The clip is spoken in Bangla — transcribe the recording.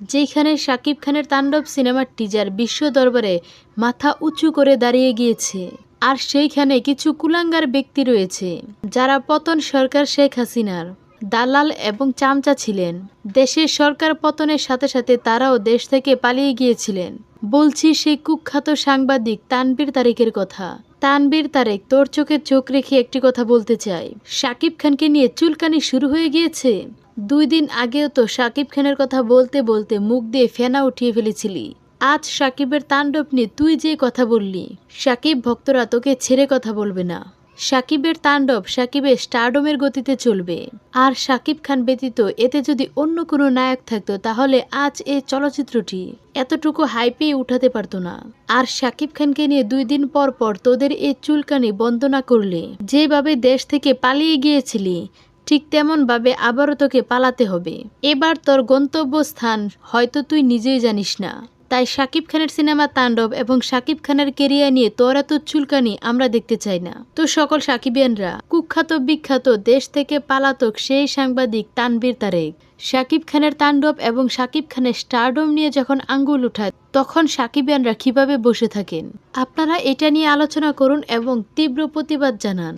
যেখানে শাকিব খানের তাণ্ডব সিনেমার টিজার বিশ্ব দরবারে মাথা উঁচু করে দাঁড়িয়ে গিয়েছে। আর সেইখানে কিছু কুলাঙ্গার ব্যক্তি রয়েছে, যারা পতন সরকার শেখ হাসিনার, দালাল এবং চামচা ছিলেন। দেশের সরকার পতনের সাথে সাথে তারাও দেশ থেকে পালিয়ে গিয়েছিলেন। বলছি সেই কুখ্যাত সাংবাদিক তানবীর তারেকের কথা। তানবীর তারেক তোর চোখে চোখ রেখে একটি কথা বলতে চাই। শাকিব খানকে নিয়ে চুলকানি শুরু হয়ে গিয়েছে? দুই দিন আগেও তো সাকিব খানের কথা বলতে বলতে মুখ দিয়ে ফেনা উঠিয়ে ফেলেছিলি। আজ সাকিবের তাণ্ডব নিয়ে তুই যে কথা বললি, সাকিব ভক্তরা তোকে ছেড়ে কথা বলবে না। সাকিবের তাণ্ডব সাকিবের স্টারডমের গতিতে চলবে। আর সাকিব খান ব্যতীত এতে যদি অন্য কোনো নায়ক থাকতো, তাহলে আজ এই চলচ্চিত্রটি এতটুকু হাইপে উঠাতে পারতো না। আর সাকিব খানকে নিয়ে দুই দিন পর পর তোদের এই চুলকানি বন্ধ না করলে, যেভাবে দেশ থেকে পালিয়ে গিয়েছিলি ঠিক তেমন ভাবে আবারও তোকে পালাতে হবে। এবার তোর গন্তব্যস্থান হয়তো তুই নিজেই জানিস না। তাই শাকিব খানের সিনেমা তাণ্ডব এবং শাকিব খানের কেরিয়ার নিয়ে তোর এত চুলকানি আমরা দেখতে চাই না। তো সকল সাকিবিয়ানরা, কুখ্যাত বিখ্যাত দেশ থেকে পালাতক সেই সাংবাদিক তানবীর তারেক শাকিব খানের তাণ্ডব এবং শাকিব খানের স্টারডম নিয়ে যখন আঙ্গুল উঠায়, তখন সাকিবিয়ানরা কীভাবে বসে থাকেন? আপনারা এটা নিয়ে আলোচনা করুন এবং তীব্র প্রতিবাদ জানান।